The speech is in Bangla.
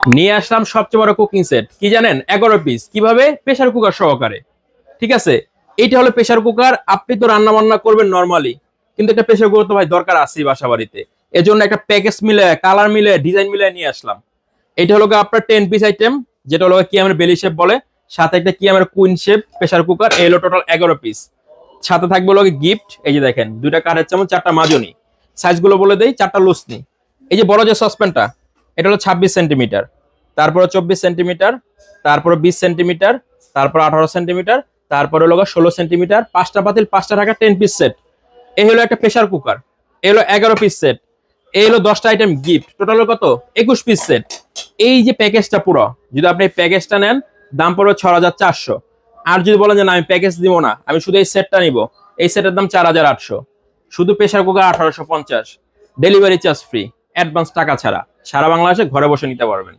নিয়ে আসলাম সবচেয়ে বড় কুকিং সেট কি জানেন? এগারো পিস কীভাবে? প্রেসার কুকার সহকারে। ঠিক আছে? এইটা হলো প্রেসার কুকার আপনি তো রান্না বান্না করবেন নর্মালি কিন্তু একটা প্রেসার কুকার তো ভাই দরকার আছেই বাসা বাড়িতে এজন্য একটা প্যাকেজ মিলে কালার মিলে ডিজাইন মিলে নিয়ে আসলাম। এটা হলো আপনার টেন পিস আইটেম যেটা হলো কি আমার বেলি শেপ বলে। সাথে একটা কি আমার কুইন শেপ প্রেসার কুকার এলো টোটাল এগারো পিস সাথে থাকবে হলো গিফট এই যে দেখেন, দুইটা কাঠের চামচ, চারটা মাজনি। সাইজগুলো বলে দেই, চারটা লুসনি এই যে বড় যে সসপ্যানটা এটা হলো ছাব্বিশ সেন্টিমিটার। তারপরে চব্বিশ সেন্টিমিটার, তারপরে বিশ সেন্টিমিটার, তারপর আঠারো সেন্টিমিটার, তারপরে হলো ষোলো সেন্টিমিটার। পাঁচটা পাতিল পাঁচটা টাকা টেন পিস সেট এই হলো একটা প্রেসার কুকার এই হলো এগারো পিস সেট এই হলো দশটা আইটেম গিফট টোটাল কত? একুশ পিস সেট এই যে প্যাকেজটা পুরো, যদি আপনি এই প্যাকেজটা নেন, দাম পড়বে ছ হাজার চারশো। আর যদি বলেন যে না, আমি প্যাকেজ দিব না, আমি শুধু এই সেটটা নিব। এই সেটের দাম চার হাজার আটশো। শুধু প্রেসার কুকার আঠারোশো পঞ্চাশ। ডেলিভারি চার্জ ফ্রি অ্যাডভান্স টাকা ছাড়া। সারা বাংলাদেশে ঘরে বসে নিতে পারবেন।